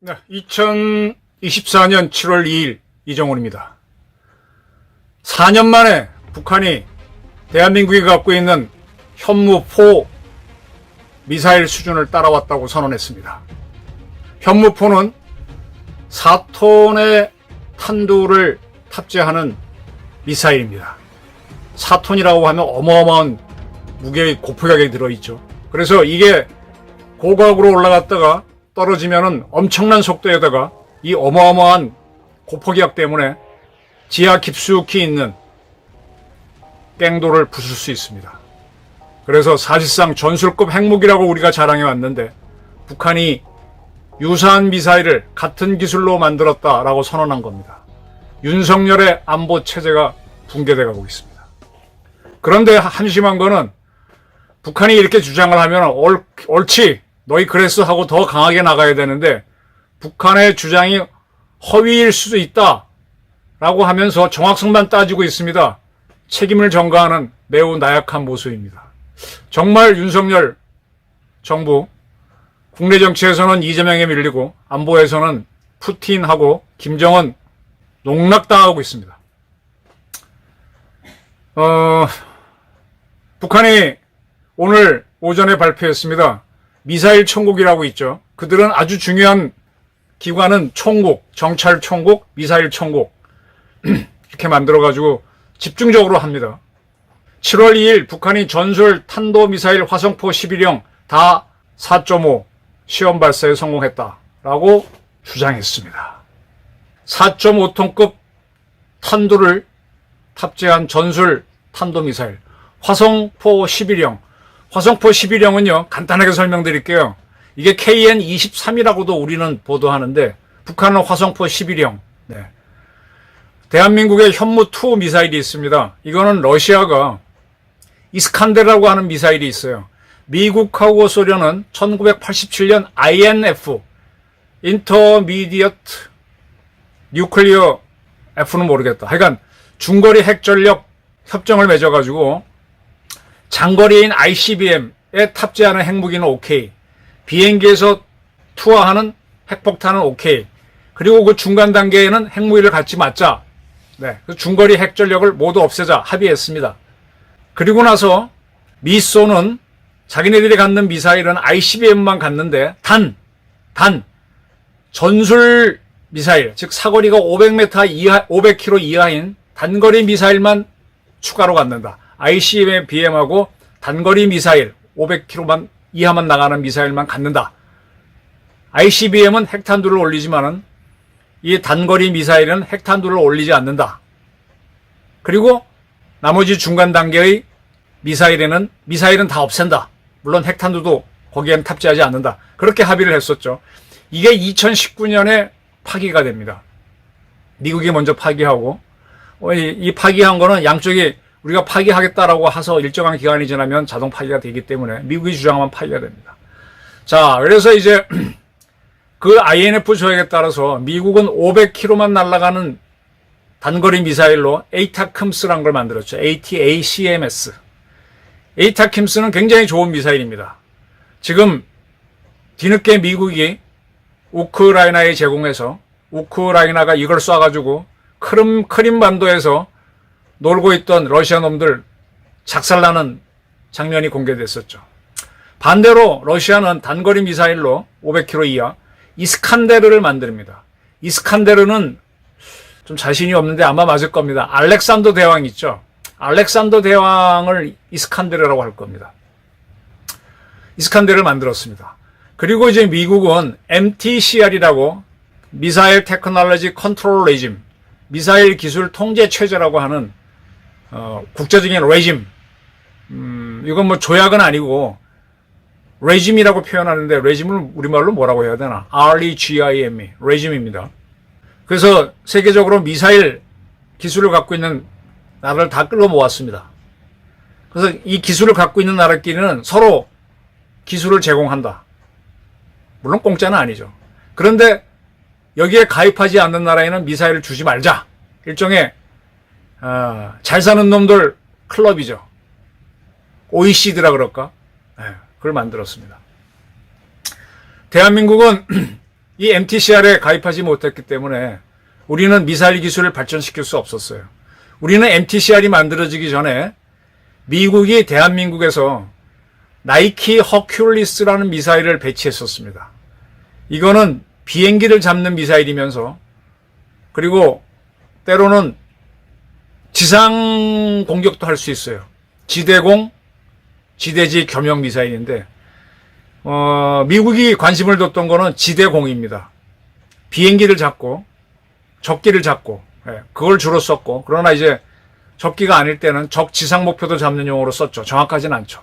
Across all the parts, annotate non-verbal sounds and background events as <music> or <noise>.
네, 2024년 7월 2일 이정훈입니다. 4년 만에 북한이 대한민국이 갖고 있는 현무포 미사일 수준을 따라왔다고 선언했습니다. 현무포는 4톤의 탄두를 탑재하는 미사일입니다. 4톤이라고 하면 어마어마한 무게의 고폭약이 들어있죠. 그래서 이게 고각으로 올라갔다가 떨어지면은 엄청난 속도에다가 이 어마어마한 고폭약 때문에 지하 깊숙이 있는 갱도를 부술 수 있습니다. 그래서 사실상 전술급 핵무기라고 우리가 자랑해 왔는데 북한이 유사한 미사일을 같은 기술로 만들었다라고 선언한 겁니다. 윤석열의 안보 체제가 붕괴돼 가고 있습니다. 그런데 한심한 거는 북한이 이렇게 주장을 하면 옳, 옳지 너희 그랬어 하고 더 강하게 나가야 되는데 북한의 주장이 허위일 수도 있다 라고 하면서 정확성만 따지고 있습니다. 책임을 전가하는 매우 나약한 모습입니다. 정말 윤석열 정부 국내 정치에서는 이재명에 밀리고 안보에서는 푸틴하고 김정은 농락당하고 있습니다. 어, 북한이 오늘 오전에 발표했습니다. 미사일 천국이라고 있죠. 그들은 아주 중요한 기관은 총국, 정찰 총국, 미사일 총국 <clears throat> 이렇게 만들어가지고 집중적으로 합니다. 7월 2일 북한이 전술 탄도 미사일 화성포 11형 다 4.5 시험 발사에 성공했다라고 주장했습니다. 4.5톤급 탄도를 탑재한 전술 탄도 미사일 화성포 11형 화성포 11형은요 간단하게 설명드릴게요. 이게 KN23이라고도 우리는 보도하는데 북한은 화성포 11형. 네. 대한민국에 현무2 미사일이 있습니다. 이거는 러시아가 이스칸데라고 하는 미사일이 있어요. 미국하고 소련은 1987년 INF 인터미디어트 뉴클리어 F는 모르겠다. 하여간 중거리 핵전력 협정을 맺어가지고 장거리인 ICBM에 탑재하는 핵무기는 오케이. 비행기에서 투하하는 핵폭탄은 오케이. 그리고 그 중간 단계에는 핵무기를 같이 맞자. 네. 그 중거리 핵전력을 모두 없애자 합의했습니다. 그리고 나서 미소는 자기네들이 갖는 미사일은 ICBM만 갖는데 단, 단, 전술 미사일, 즉 사거리가 500m 이하, 500km 이하인 단거리 미사일만 추가로 갖는다. ICBM하고 단거리 미사일 500km만 이하만 나가는 미사일만 갖는다. ICBM은 핵탄두를 올리지만은 이 단거리 미사일은 핵탄두를 올리지 않는다. 그리고 나머지 중간 단계의 미사일에는 미사일은 다 없앤다. 물론 핵탄두도 거기엔 탑재하지 않는다. 그렇게 합의를 했었죠. 이게 2019년에 파기가 됩니다. 미국이 먼저 파기하고 어, 이, 이 파기한 거는 양쪽이 우리가 파기하겠다라고 해서 일정한 기간이 지나면 자동 파기가 되기 때문에 미국이 주장하면 파기가 됩니다. 자, 그래서 이제 <clears throat> 그 INF 조약에 따라서 미국은 500km만 날아가는 단거리 미사일로 에이타큼스란 걸 만들었죠. ATACMS. 에이타킴스는 굉장히 좋은 미사일입니다. 지금 뒤늦게 미국이 우크라이나에 제공해서 우크라이나가 이걸 쏴가지고 크림, 크림반도에서 놀고 있던 러시아 놈들 작살나는 장면이 공개됐었죠. 반대로 러시아는 단거리 미사일로 500km 이하 이스칸데르를 만듭니다. 이스칸데르는 좀 자신이 없는데 아마 맞을 겁니다. 알렉산더 대왕 있죠. 알렉산더 대왕을 이스칸데르라고 할 겁니다. 이스칸데르를 만들었습니다. 그리고 이제 미국은 MTCR이라고 미사일 테크놀로지 컨트롤 레짐, 미사일 기술 통제 체제라고 하는 어, 국제적인 레짐, 음, 이건 뭐 조약은 아니고 레짐이라고 표현하는데 레짐을 우리말로 뭐라고 해야 되나? R-E-G-I-M-E, 레짐입니다. 그래서 세계적으로 미사일 기술을 갖고 있는 나라를 다 끌어 모았습니다. 그래서 이 기술을 갖고 있는 나라끼리는 서로 기술을 제공한다. 물론 공짜는 아니죠. 그런데 여기에 가입하지 않는 나라에는 미사일을 주지 말자. 일종의 아, 잘 사는 놈들 클럽이죠. OECD라 그럴까? 예, 그걸 만들었습니다. 대한민국은 <clears throat> 이 MTCR에 가입하지 못했기 때문에 우리는 미사일 기술을 발전시킬 수 없었어요. 우리는 MTCR이 만들어지기 전에 미국이 대한민국에서 나이키 허큘리스라는 미사일을 배치했었습니다. 이거는 비행기를 잡는 미사일이면서 그리고 때로는 지상 공격도 할 수 있어요. 지대공, 지대지 겸용 미사일인데 어, 미국이 관심을 뒀던 거는 지대공입니다. 비행기를 잡고 적기를 잡고 예, 그걸 주로 썼고 그러나 이제 적기가 아닐 때는 적 지상 목표도 잡는 용어로 썼죠. 정확하진 않죠.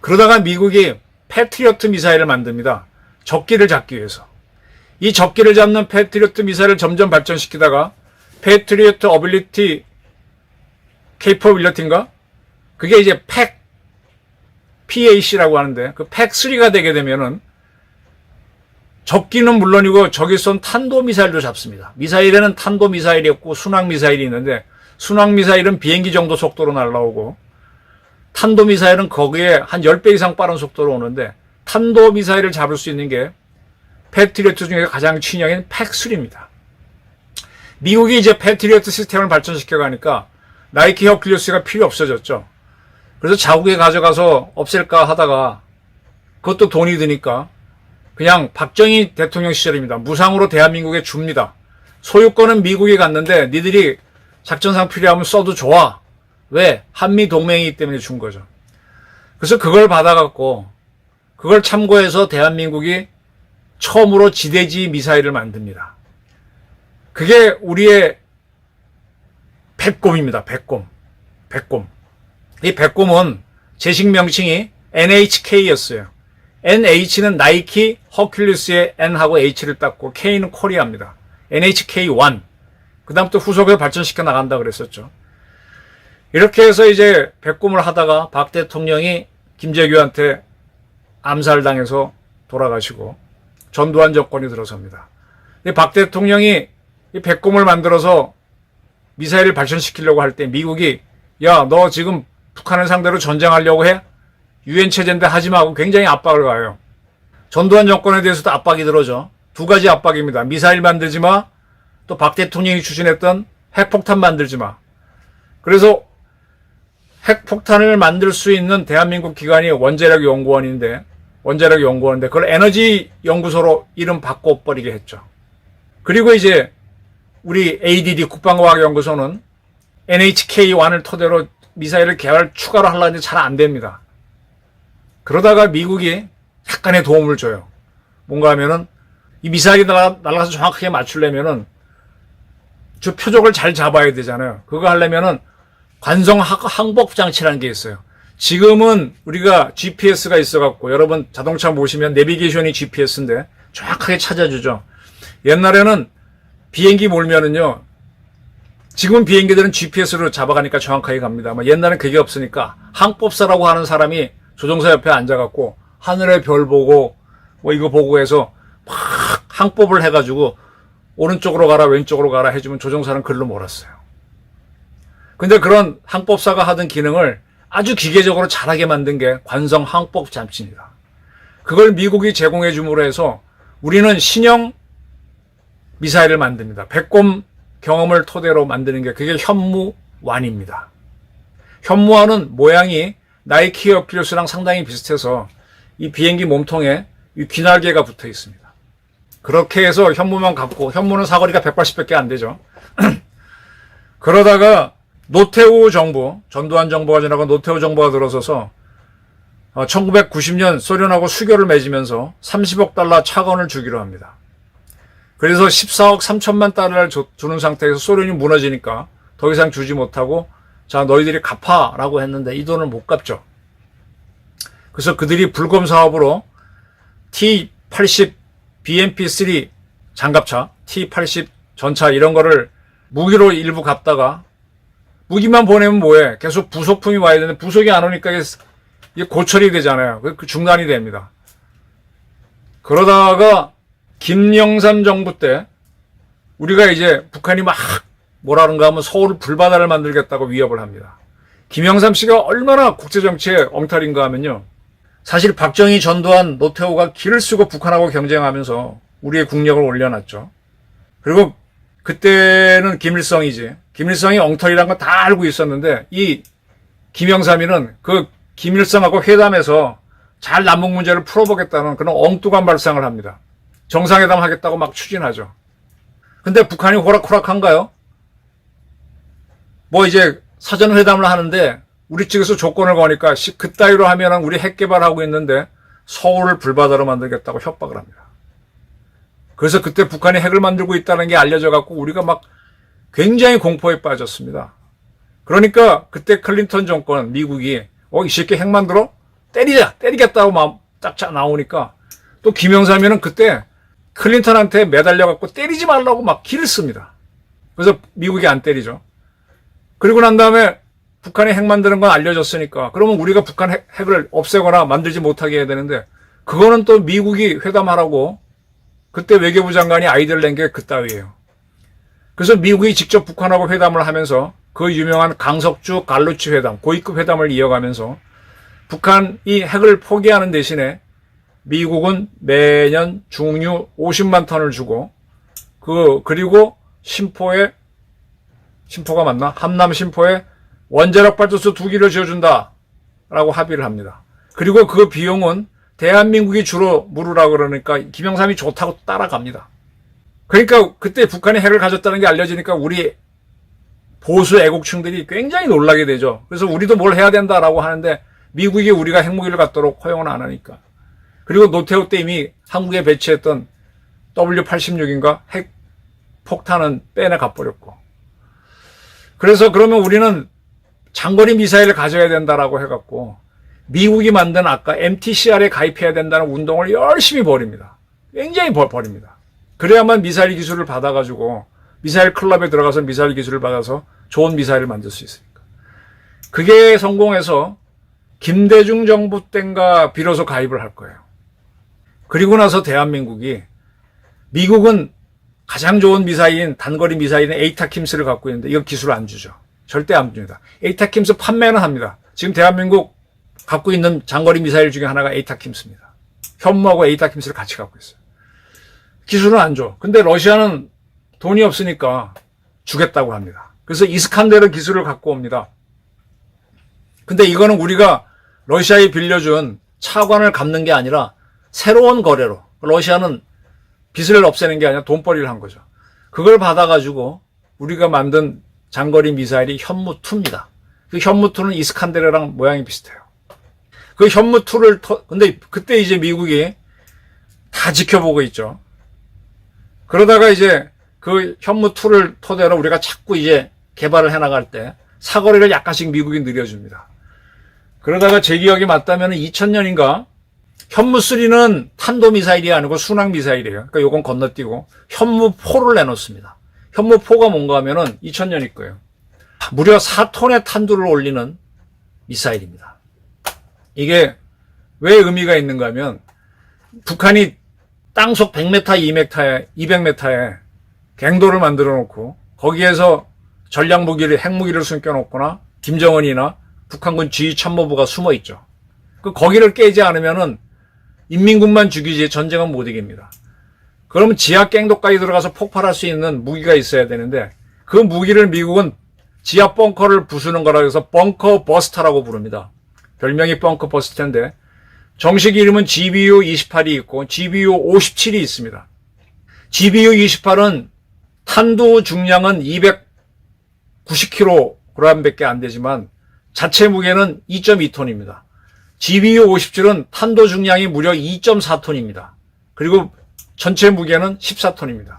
그러다가 미국이 패트리어트 미사일을 만듭니다. 적기를 잡기 위해서. 이 적기를 잡는 패트리어트 미사일을 점점 발전시키다가 패트리어트 어빌리티 케이퍼빌리티인가? 그게 이제 팩 PAC라고 하는데 그 팩 3가 되게 되면은 적기는 물론이고 적이 쏜 탄도 미사일도 잡습니다. 미사일에는 탄도 미사일이 없고 순항 미사일이 있는데 순항 미사일은 비행기 정도 속도로 날라오고 탄도 미사일은 거기에 한 10배 이상 빠른 속도로 오는데 탄도 미사일을 잡을 수 있는 게 패트리어트 중에 가장 친형인 팩3입니다. 미국이 이제 패트리어트 시스템을 발전시켜 가니까 나이키 허클리우스가 필요 없어졌죠. 그래서 자국에 가져가서 없앨까 하다가 그것도 돈이 드니까 그냥 박정희 대통령 시절입니다. 무상으로 대한민국에 줍니다. 소유권은 미국이 갔는데 니들이 작전상 필요하면 써도 좋아. 왜? 한미 동맹이기 때문에 준 거죠. 그래서 그걸 받아갖고 그걸 참고해서 대한민국이 처음으로 지대지 미사일을 만듭니다. 그게 우리의 백곰입니다. 백곰. 백곰. 이 백곰은 제식 명칭이 NHK였어요. NH는 나이키, 허큘리스의 N하고 H를 땄고 K는 코리아입니다. NHK1. 그 다음부터 후속에 발전시켜 나간다 그랬었죠. 이렇게 해서 이제 백곰을 하다가 박 대통령이 김재규한테 암살당해서 돌아가시고 전두환 정권이 들어섭니다. 박 대통령이 이 백곰을 만들어서 미사일을 발전시키려고 할 때 미국이 야 너 지금 북한을 상대로 전쟁하려고 해? 유엔 체제인데 하지 마고 굉장히 압박을 가요. 전두환 정권에 대해서도 압박이 들어져. 두 가지 압박입니다. 미사일 만들지 마. 또 박 대통령이 추진했던 핵폭탄 만들지 마. 그래서 핵폭탄을 만들 수 있는 대한민국 기관이 원자력 연구원인데 원자력 연구원인데 그걸 에너지 연구소로 이름 바꿔 버리게 했죠. 그리고 이제 우리 ADD 국방과학연구소는 NHK-1을 토대로 미사일을 개발 추가로 하려는데 잘 안 됩니다. 그러다가 미국이 약간의 도움을 줘요. 뭔가 하면은 이 미사일이 날아, 날아가서 정확하게 맞추려면은 저 표적을 잘 잡아야 되잖아요. 그거 하려면은 관성 항- 항복 장치라는 게 있어요. 지금은 우리가 GPS가 있어갖고 여러분 자동차 모시면 내비게이션이 GPS인데 정확하게 찾아주죠. 옛날에는 비행기 몰면은요. 지금 비행기들은 GPS로 잡아가니까 정확하게 갑니다. 뭐 옛날엔 그게 없으니까 항법사라고 하는 사람이 조종사 옆에 앉아갖고 하늘의 별 보고 뭐 이거 보고 해서 막 항법을 해가지고 오른쪽으로 가라 왼쪽으로 가라 해주면 조종사는 글로 몰았어요. 근데 그런 항법사가 하던 기능을 아주 기계적으로 잘하게 만든 게 관성 항법 장치입니다. 그걸 미국이 제공해 줌으로 해서 우리는 신형 미사일을 만듭니다. 백곰 경험을 토대로 만드는 게 그게 현무완입니다. 현무완은 모양이 나이키 어필스랑 상당히 비슷해서 이 비행기 몸통에 이 귀날개가 붙어 있습니다. 그렇게 해서 현무만 갖고 현무는 사거리가 180밖에 안 되죠. <clears throat> 그러다가 노태우 정부, 전두환 정부가 지나고 노태우 정부가 들어서서 1990년 소련하고 수교를 맺으면서 30억 달러 차관을 주기로 합니다. 그래서 14억 3천만 달러를 주, 는 상태에서 소련이 무너지니까 더 이상 주지 못하고 자 너희들이 갚아라고 했는데 이 돈을 못 갚죠. 그래서 그들이 불검 사업으로 T80 BMP3 장갑차, T80 전차 이런 거를 무기로 일부 갚다가 무기만 보내면 뭐해? 계속 부속품이 와야 되는데 부속이 안 오니까 이게 고철이 되잖아요. 그 중단이 됩니다. 그러다가 김영삼 정부 때 우리가 이제 북한이 막 뭐라는가 하면 서울 불바다를 만들겠다고 위협을 합니다. 김영삼 씨가 얼마나 국제정치에 엉터리인가 하면요. 사실 박정희 전두환 노태우가 길을 쓰고 북한하고 경쟁하면서 우리의 국력을 올려놨죠. 그리고 그때는 김일성이지. 김일성이 엉터리란 건 다 알고 있었는데 이 김영삼이는 그 김일성하고 회담해서 잘 남북 문제를 풀어보겠다는 그런 엉뚱한 발상을 합니다. 정상회담 하겠다고 막 추진하죠. 근데 북한이 호락호락한가요? 뭐 이제 사전회담을 하는데 우리 측에서 조건을 거니까 시- 그따위로 하면은 우리 핵 개발하고 있는데 서울을 불바다로 만들겠다고 협박을 합니다. 그래서 그때 북한이 핵을 만들고 있다는 게 알려져 갖고 우리가 막 굉장히 공포에 빠졌습니다. 그러니까 그때 클린턴 정권 미국이 어 이 새끼 핵 만들어 때리자 때리겠다고 막딱 나오니까 또 김영삼이는 그때 클린턴한테 매달려 갖고 때리지 말라고 막 기를 씁니다. 그래서 미국이 안 때리죠. 그리고 난 다음에 북한이 핵 만드는 건 알려졌으니까 그러면 우리가 북한 핵, 핵을 없애거나 만들지 못하게 해야 되는데 그거는 또 미국이 회담하라고 그때 외교부 장관이 아이디어를 낸게 그따위예요. 그래서 미국이 직접 북한하고 회담을 하면서 그 유명한 강석주 갈루치 회담, 고위급 회담을 이어가면서 북한이 핵을 포기하는 대신에 미국은 매년 중유 50만 톤을 주고 그 그리고 심포에 심포가 맞나? 함남 심포에 원자력 발전소 두 기를 지어준다라고 합의를 합니다. 그리고 그 비용은 대한민국이 주로 물으라 그러니까 김영삼이 좋다고 따라갑니다. 그러니까 그때 북한이 핵을 가졌다는 게 알려지니까 우리 보수 애국층들이 굉장히 놀라게 되죠. 그래서 우리도 뭘 해야 된다라고 하는데 미국이 우리가 핵무기를 갖도록 허용을 안 하니까. 그리고 노태우 때 이미 한국에 배치했던 W86인가 핵 폭탄은 빼내 가 버렸고. 그래서 그러면 우리는 장거리 미사일을 가져야 된다라고 해갖고 미국이 만든 아까 MTCR에 가입해야 된다는 운동을 열심히 벌입니다. 굉장히 벌, 벌입니다. 그래야만 미사일 기술을 받아가지고 미사일 클럽에 들어가서 미사일 기술을 받아서 좋은 미사일을 만들 수 있으니까. 그게 성공해서 김대중 정부 땐가 비로소 가입을 할 거예요. 그리고 나서 대한민국이 미국은 가장 좋은 미사일인 단거리 미사일인 에이타킴스를 갖고 있는데 이거 기술을 안 주죠. 절대 안 줍니다. 에이타킴스 판매는 합니다. 지금 대한민국 갖고 있는 장거리 미사일 중에 하나가 에이타킴스입니다. 현무하고 에이타킴스를 같이 갖고 있어요. 기술은 안 줘. 근데 러시아는 돈이 없으니까 주겠다고 합니다. 그래서 이스칸데르 기술을 갖고 옵니다. 근데 이거는 우리가 러시아에 빌려준 차관을 갚는 게 아니라 새로운 거래로 러시아는 빚을 없애는 게 아니라 돈벌이를 한 거죠. 그걸 받아가지고 우리가 만든 장거리 미사일이 현무2입니다. 그 현무2는 이스칸데르랑 모양이 비슷해요. 그 현무2를, 터, 근데 그때 이제 미국이 다 지켜보고 있죠. 그러다가 이제 그 현무2를 토대로 우리가 자꾸 이제 개발을 해나갈 때 사거리를 약간씩 미국이 늘려줍니다. 그러다가 제 기억이 맞다면 2000년인가 현무3는 탄도미사일이 아니고 순항미사일이에요. 그러니까 요건 건너뛰고 현무4를 내놓습니다. 현무4가 뭔가 하면은 2000년일 거예요. 무려 4톤의 탄두를 올리는 미사일입니다. 이게 왜 의미가 있는가 하면 북한이 땅속 100m, 200m에, 200m에 갱도를 만들어 놓고 거기에서 전략무기를, 핵무기를 숨겨 놓거나 김정은이나 북한군 지휘참모부가 숨어 있죠. 그 거기를 깨지 않으면은 인민군만 죽이지 전쟁은 못 이깁니다. 그러면 지하 갱도까지 들어가서 폭발할 수 있는 무기가 있어야 되는데 그 무기를 미국은 지하 벙커를 부수는 거라 해서 벙커 버스터라고 부릅니다. 별명이 벙커 버스터인데 정식 이름은 GBU 28이 있고 GBU 57이 있습니다. GBU 28은 탄두 중량은 290kg밖에 안 되지만 자체 무게는 2.2톤입니다. GBU 57은 탄도 중량이 무려 2.4톤입니다. 그리고 전체 무게는 14톤입니다.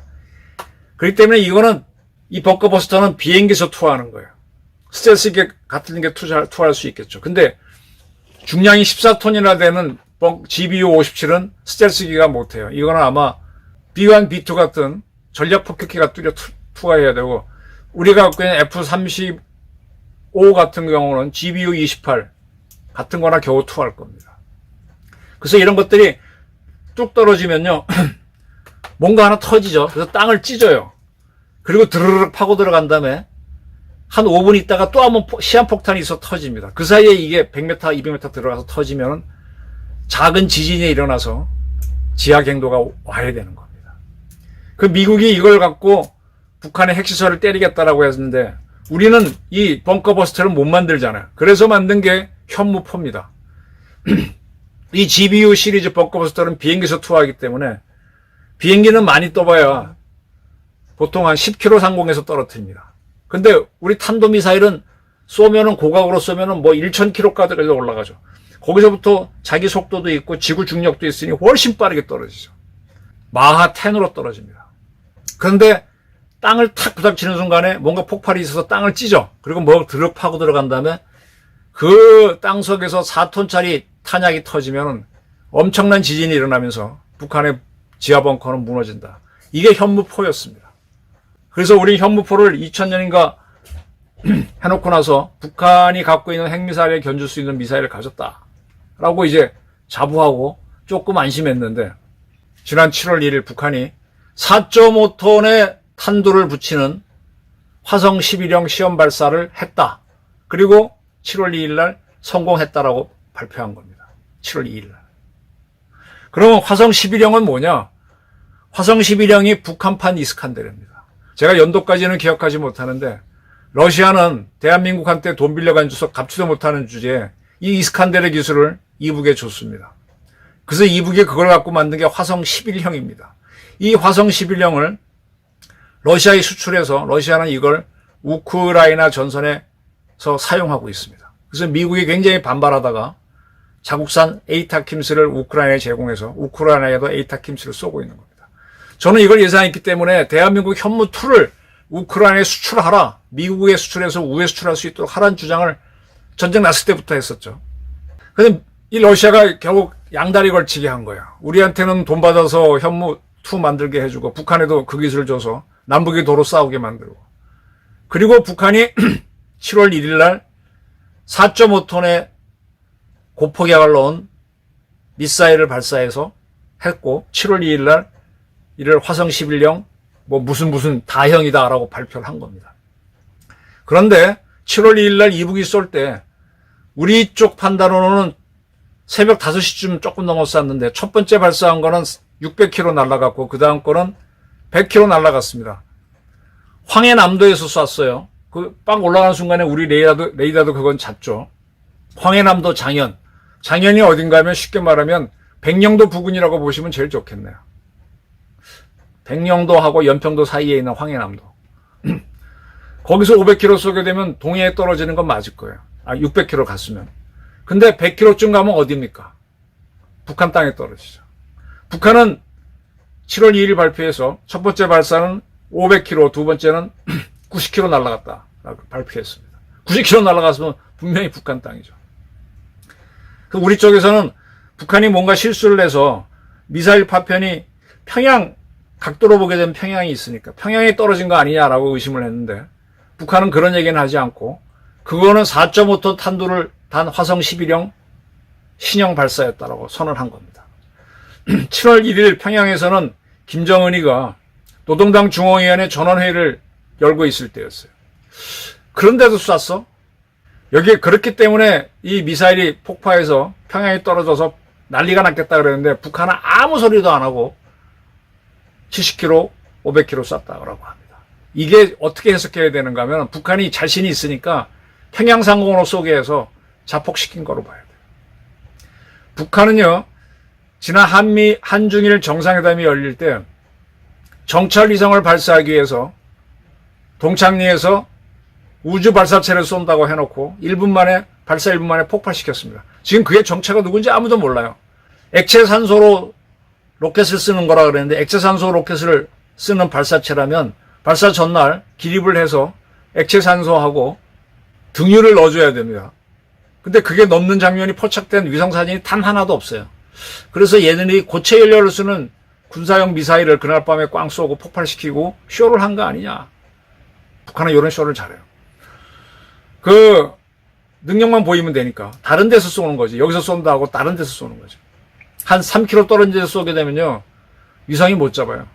그렇기 때문에 이거는 이 버커버스터는 비행기에서 투하하는 거예요. 스텔스 같은 게 투자, 투하할 수 있겠죠. 근데 중량이 14톤이나 되는 GBU 57은 스텔스기가 못해요. 이거는 아마 B1, B2 같은 전략 폭격기가 투, 투하해야 되고 우리가 갖고 있는 F-35 같은 경우는 GBU 28 같은 거나 겨우 투하할 겁니다. 그래서 이런 것들이 뚝 떨어지면요. <clears throat> 뭔가 하나 터지죠. 그래서 땅을 찢어요. 그리고 드르륵 파고 들어간 다음에 한 5분 있다가 또 한번 포- 시한폭탄이 있어 터집니다. 그 사이에 이게 100m, 200m 들어가서 터지면 작은 지진이 일어나서 지하 갱도가 와야 되는 겁니다. 그 미국이 이걸 갖고 북한의 핵시설을 때리겠다라고 했는데 우리는 이 벙커버스터를 못 만들잖아요. 그래서 만든 게 현무포입니다. <clears throat> 이 GBU 시리즈 벙커버스터는 비행기에서 투하하기 때문에 비행기는 많이 떠봐야 보통 한 10km 상공에서 떨어뜨립니다. 근데 우리 탄도미사일은 쏘면은 고각으로 쏘면은 뭐 1000km까지 올라가죠. 거기서부터 자기 속도도 있고 지구 중력도 있으니 훨씬 빠르게 떨어지죠. 마하 10으로 떨어집니다. 그런데 땅을 탁 부닥치는 순간에 뭔가 폭발이 있어서 땅을 찢어. 그리고 뭐 드럭 파고 들어간 다음에 그 땅속에서 4톤짜리 탄약이 터지면 엄청난 지진이 일어나면서 북한의 지하 벙커는 무너진다. 이게 현무포였습니다. 그래서 우리 현무포를 2000년인가 <clears throat> 해놓고 나서 북한이 갖고 있는 핵미사일에 견줄 수 있는 미사일을 가졌다. 라고 이제 자부하고 조금 안심했는데 지난 7월 1일 북한이 4.5톤의 탄두를 붙이는 화성 11형 시험 발사를 했다. 그리고 7월 2일 날 성공했다라고 발표한 겁니다. 7월 2일 날. 그러면 화성 11형은 뭐냐? 화성 11형이 북한판 이스칸데르입니다. 제가 연도까지는 기억하지 못하는데 러시아는 대한민국한테 돈 빌려간 주서 갚지도 못하는 주제에 이 이스칸데르 기술을 이북에 줬습니다. 그래서 이북이 그걸 갖고 만든 게 화성 11형입니다. 이 화성 11형을 러시아에 수출해서 러시아는 이걸 우크라이나 전선에서 사용하고 있습니다. 그래서 미국이 굉장히 반발하다가 자국산 에이타킴스를 우크라이나에 제공해서 우크라이나에도 에이타킴스를 쏘고 있는 겁니다. 저는 이걸 예상했기 때문에 대한민국 현무 2를 우크라이나에 수출하라. 미국에 수출해서 우에 수출할 수 있도록 하라는 주장을 전쟁 났을 때부터 했었죠. 근데 이 러시아가 결국 양다리 걸치게 한 거야. 우리한테는 돈 받아서 현무 2 만들게 해주고 북한에도 그 기술을 줘서 남북이 도로 싸우게 만들고 그리고 북한이 <clears throat> 7월 1일 날 4.5톤의 고폭약을 넣은 미사일을 발사해서 했고 7월 2일 날 이를 화성 11형 뭐 무슨 무슨 다형이다라고 발표를 한 겁니다. 그런데 7월 2일 날 이북이 쏠 때 우리 쪽 판단으로는 새벽 5시쯤 조금 넘었었는데 첫 번째 발사한 거는 600km 날아갔고 그 다음 거는 100km 날아갔습니다. 황해 남도에서 쐈어요. 그 빵 올라가는 순간에 우리 레이더도 레이더도 그건 잤죠. 황해 남도 장현. 장현이 어딘가 하면 쉽게 말하면 백령도 부근이라고 보시면 제일 좋겠네요. 백령도하고 연평도 사이에 있는 황해남도. <clears throat> 거기서 500km 쏘게 되면 동해에 떨어지는 건 맞을 거예요. 아, 600km 갔으면. 근데 100km쯤 가면 어디입니까? 북한 땅에 떨어지죠. 북한은 7월 2일 발표해서 첫 번째 발사는 500km, 두 번째는 <clears throat> 90km 날아갔다 라고 발표했습니다. 90km 날아갔으면 분명히 북한 땅이죠. 그 우리 쪽에서는 북한이 뭔가 실수를 해서 미사일 파편이 평양 각도로 보게 되면 평양이 있으니까 평양에 떨어진 거 아니냐라고 의심을 했는데 북한은 그런 얘기는 하지 않고 그거는 4.5톤 탄두를 단 화성 11형 신형 발사였다라고 선언한 겁니다. <clears throat> 7월 1일 평양에서는 김정은이가 노동당 중앙위원회 전원회의를 열고 있을 때였어요. 그런데도 쐈어? 여기 그렇기 때문에 이 미사일이 폭파해서 평양에 떨어져서 난리가 났겠다 그랬는데 북한은 아무 소리도 안 하고 70km, 500km 쐈다고 합니다. 이게 어떻게 해석해야 되는가 하면 북한이 자신이 있으니까 평양 상공으로 쏘게 해서 자폭시킨 거로 봐야 돼요. 북한은요, 지난 한미, 한중일 정상회담이 열릴 때 정찰 위성을 발사하기 위해서 동창리에서 우주 발사체를 쏜다고 해놓고 1분 만에 발사 1분 만에 폭발시켰습니다. 지금 그게 정체가 누군지 아무도 몰라요. 액체 산소로 로켓을 쓰는 거라 그랬는데 액체 산소 로켓을 쓰는 발사체라면 발사 전날 기립을 해서 액체 산소하고 등유를 넣어줘야 됩니다. 근데 그게 넘는 장면이 포착된 위성 사진이 단 하나도 없어요. 그래서 얘네들이 고체 연료를 쓰는 군사용 미사일을 그날 밤에 꽝 쏘고 폭발시키고 쇼를 한 거 아니냐. 북한은 이런 쇼를 잘해요. 그 능력만 보이면 되니까 다른 데서 쏘는 거지. 여기서 쏜다 하고 다른 데서 쏘는 거죠. 한 3km 떨어진 데서 쏘게 되면요. 위성이 못 잡아요.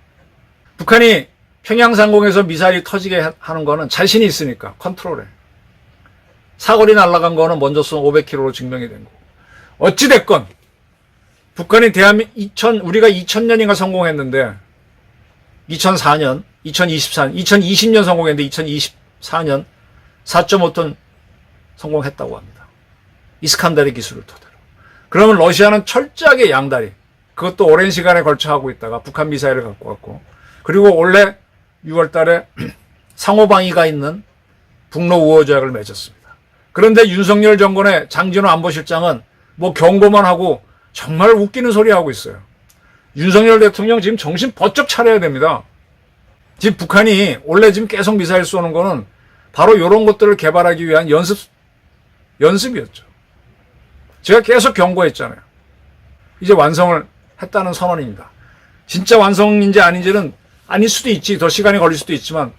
북한이 평양 상공에서 미사일이 터지게 하- 하는 거는 자신이 있으니까 컨트롤해. 사거리 날아간 거는 먼저 쏜 500km로 증명이 된 거고. 어찌 됐건 북한이 대한민 2000 우리가 2000년인가 성공했는데 2004년, 2024년, 2020년 성공했는데 2024년 4.5톤 성공했다고 합니다. 이스칸다르 기술을 토대로. 그러면 러시아는 철저하게 양다리. 그것도 오랜 시간에 걸쳐 하고 있다가 북한 미사일을 갖고 왔고 그리고 올해 6월 달에 <clears throat> 상호방위가 있는 북로 우호 조약을 맺었습니다. 그런데 윤석열 정권의 장진호 안보실장은 뭐 경고만 하고 정말 웃기는 소리 하고 있어요. 윤석열 대통령 지금 정신 번쩍 차려야 됩니다. 지금 북한이 원래 지금 계속 미사일 쏘는 거는 바로 이런 것들을 개발하기 위한 연습, 연습이었죠. 제가 계속 경고했잖아요. 이제 완성을 했다는 선언입니다. 진짜 완성인지 아닌지는 아닐 수도 있지. 더 시간이 걸릴 수도 있지만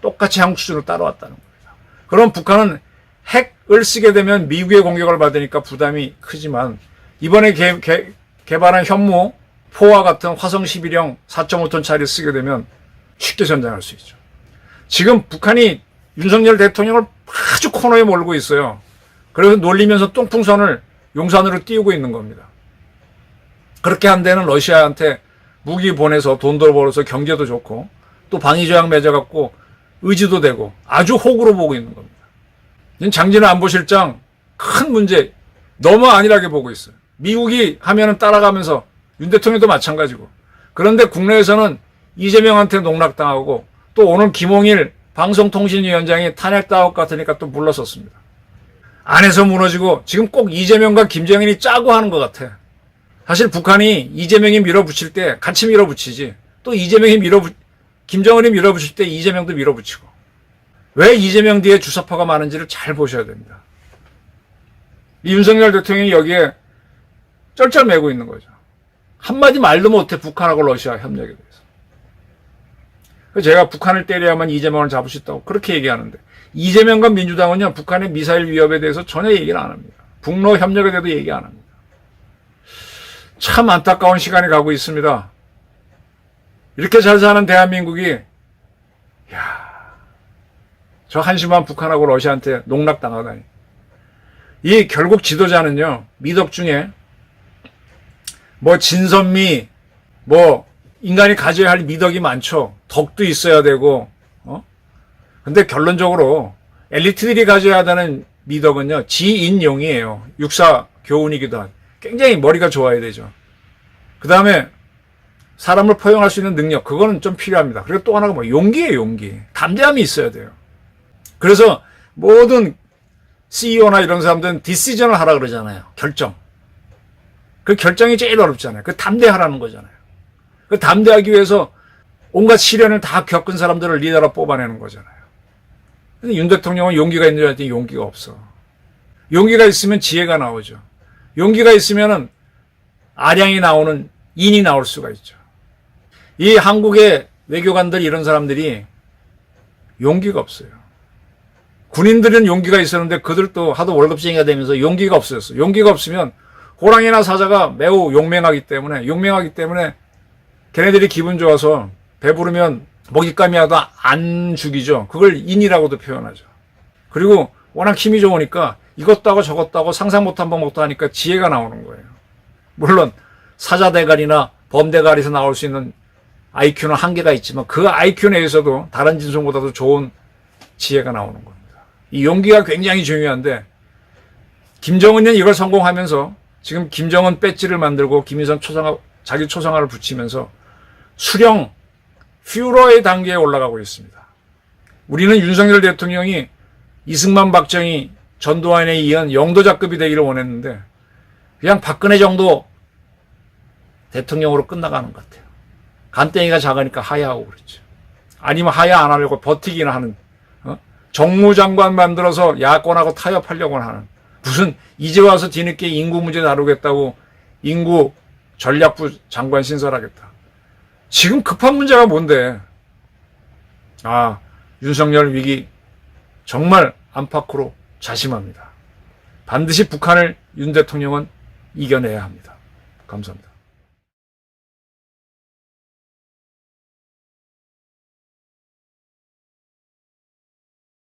똑같이 한국 수준으로 따라왔다는 겁니다. 그럼 북한은 핵을 쓰게 되면 미국의 공격을 받으니까 부담이 크지만 이번에 개, 개, 개발한 현무 포와 같은 화성 11형 4.5톤짜리 쓰게 되면 쉽게 전쟁할 수 있죠. 지금 북한이 윤석열 대통령을 아주 코너에 몰고 있어요. 그래서 놀리면서 똥풍선을 용산으로 띄우고 있는 겁니다. 그렇게 한 데는 러시아한테 무기 보내서 돈도 벌어서 경제도 좋고 또 방위조약 맺어갖고 의지도 되고 아주 호구로 보고 있는 겁니다. 장진호 안보실장 큰 문제 너무 안일하게 보고 있어요. 미국이 하면은 따라가면서 윤 대통령도 마찬가지고 그런데 국내에서는 이재명한테 농락당하고 또 오늘 김홍일 방송통신위원장이 탄핵당할 것 같으니까 또 물러섰습니다. 안에서 무너지고 지금 꼭 이재명과 김정일이 짜고 하는 것 같아. 사실 북한이 이재명이 밀어붙일 때 같이 밀어붙이지 또 이재명이 밀어붙 김정은이 밀어붙일 때 이재명도 밀어붙이고 왜 이재명 뒤에 주사파가 많은지를 잘 보셔야 됩니다. 이 윤석열 대통령이 여기에 쩔쩔매고 있는 거죠. 한마디 말도 못해 북한하고 러시아 협력에 대해서. 제가 북한을 때려야만 이재명을 잡을 수 있다고 그렇게 얘기하는데 이재명과 민주당은요 북한의 미사일 위협에 대해서 전혀 얘기를 안 합니다. 북러 협력에 대해서 얘기 안 합니다. 참 안타까운 시간이 가고 있습니다. 이렇게 잘 사는 대한민국이 야, 저 한심한 북한하고 러시아한테 농락당하다니. 이 결국 지도자는요 미덕 중에 뭐 진선미 뭐 인간이 가져야 할 미덕이 많죠. 덕도 있어야 되고 어? 근데 결론적으로 엘리트들이 가져야 하는 미덕은요 지인용이에요. 육사 교훈이기도 한. 굉장히 머리가 좋아야 되죠. 그 다음에 사람을 포용할 수 있는 능력 그거는 좀 필요합니다. 그리고 또 하나가 뭐 용기예요, 용기. 담대함이 있어야 돼요. 그래서 모든 CEO나 이런 사람들은 디시전을 하라 그러잖아요. 결정. 그 결정이 제일 어렵잖아요. 그 담대하라는 거잖아요. 그 담대하기 위해서 온갖 시련을 다 겪은 사람들을 리더로 뽑아내는 거잖아요. 근데 윤 대통령은 용기가 있는 줄 알았더니 용기가 없어. 용기가 있으면 지혜가 나오죠. 용기가 있으면은 아량이 나오는 인이 나올 수가 있죠. 이 한국의 외교관들 이런 사람들이 용기가 없어요. 군인들은 용기가 있었는데 그들도 하도 월급쟁이가 되면서 용기가 없어졌어. 용기가 없으면 호랑이나 사자가 매우 용맹하기 때문에 용맹하기 때문에 걔네들이 기분 좋아서 배부르면 먹잇감이라도 안 죽이죠. 그걸 인이라고도 표현하죠. 그리고 워낙 힘이 좋으니까 저것도 하고 상상 못한 방법도 하니까 지혜가 나오는 거예요. 물론 사자 대가리나 범 대가리에서 나올 수 있는 IQ는 한계가 있지만 그 IQ 내에서도 다른 진송보다도 좋은 지혜가 나오는 겁니다. 이 용기가 굉장히 중요한데 김정은은 이걸 성공하면서 지금 김정은 배지를 만들고 김일성 초상화 자기 초상화를 붙이면서 수령 퓨러의 단계에 올라가고 있습니다. 우리는 윤석열 대통령이 이승만 박정희 전두환에 이은 영도자급이 되기를 원했는데 그냥 박근혜 정도 대통령으로 끝나가는 것 같아요. 간땡이가 작으니까 하야하고 그렇죠. 아니면 하야 안 하려고 버티기나 하는 어? 정무장관 만들어서 야권하고 타협하려고 하는 무슨 이제 와서 뒤늦게 인구 문제 다루겠다고 인구 전략부 장관 신설하겠다. 지금 급한 문제가 뭔데? 아 윤석열 위기 정말 안팎으로 자심합니다. 반드시 북한을 윤 대통령은 이겨내야 합니다. 감사합니다.